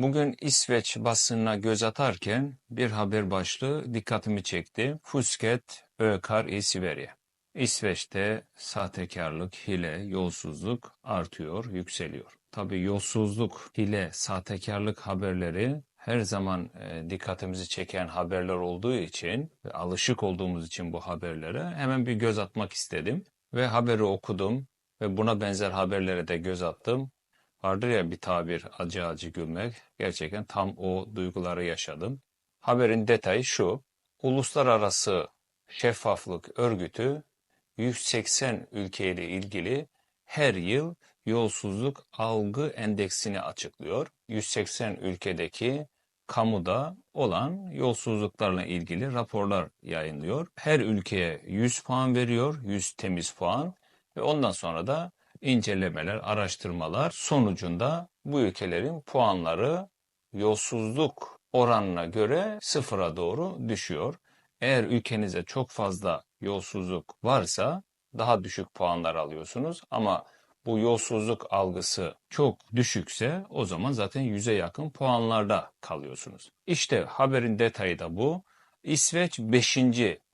Bugün İsveç basınına göz atarken bir haber başlığı dikkatimi çekti. Fusket ökar i. İsveç'te sahtekarlık, hile, yolsuzluk artıyor, yükseliyor. Tabii yolsuzluk, hile, sahtekarlık haberleri her zaman e, dikkatimizi çeken haberler olduğu için alışık olduğumuz için bu haberlere hemen bir göz atmak istedim. Ve haberi okudum ve buna benzer haberlere de göz attım. Vardır ya bir tabir acı acı gülmek. Gerçekten tam o duyguları yaşadım. Haberin detayı şu. Uluslararası Şeffaflık Örgütü 180 ülkeyle ilgili her yıl yolsuzluk algı endeksini açıklıyor. 180 ülkedeki kamuda olan yolsuzluklarla ilgili raporlar yayınlıyor. Her ülkeye 100 puan veriyor, 100 temiz puan ve ondan sonra da incelemeler, araştırmalar sonucunda bu ülkelerin puanları yolsuzluk oranına göre sıfıra doğru düşüyor. Eğer ülkenize çok fazla yolsuzluk varsa daha düşük puanlar alıyorsunuz ama bu yolsuzluk algısı çok düşükse o zaman zaten yüze yakın puanlarda kalıyorsunuz. İşte haberin detayı da bu. İsveç 5.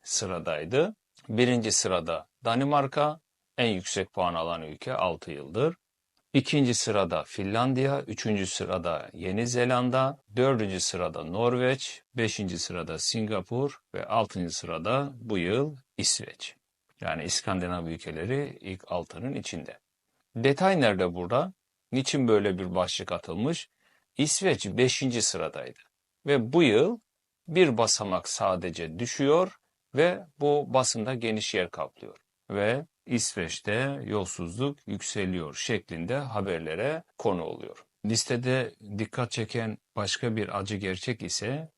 sıradaydı. Birinci sırada Danimarka, en yüksek puan alan ülke 6 yıldır. İkinci sırada Finlandiya, üçüncü sırada Yeni Zelanda, dördüncü sırada Norveç, beşinci sırada Singapur ve altıncı sırada bu yıl İsveç. Yani İskandinav ülkeleri ilk altının içinde. Detay nerede burada? Niçin böyle bir başlık atılmış? İsveç beşinci sıradaydı. Ve bu yıl bir basamak sadece düşüyor ve bu basında geniş yer kaplıyor. Ve İsveç'te yolsuzluk yükseliyor şeklinde haberlere konu oluyor. Listede dikkat çeken başka bir acı gerçek ise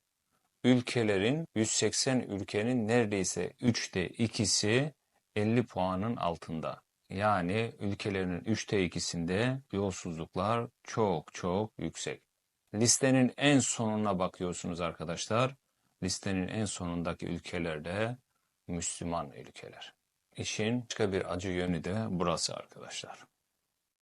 ülkelerin 180 ülkenin neredeyse 3'te 2'si 50 puanın altında. Yani ülkelerin 3'te 2'sinde yolsuzluklar çok çok yüksek. Listenin en sonuna bakıyorsunuz arkadaşlar. Listenin en sonundaki ülkelerde Müslüman ülkeler. İşin başka bir acı yönü de burası arkadaşlar.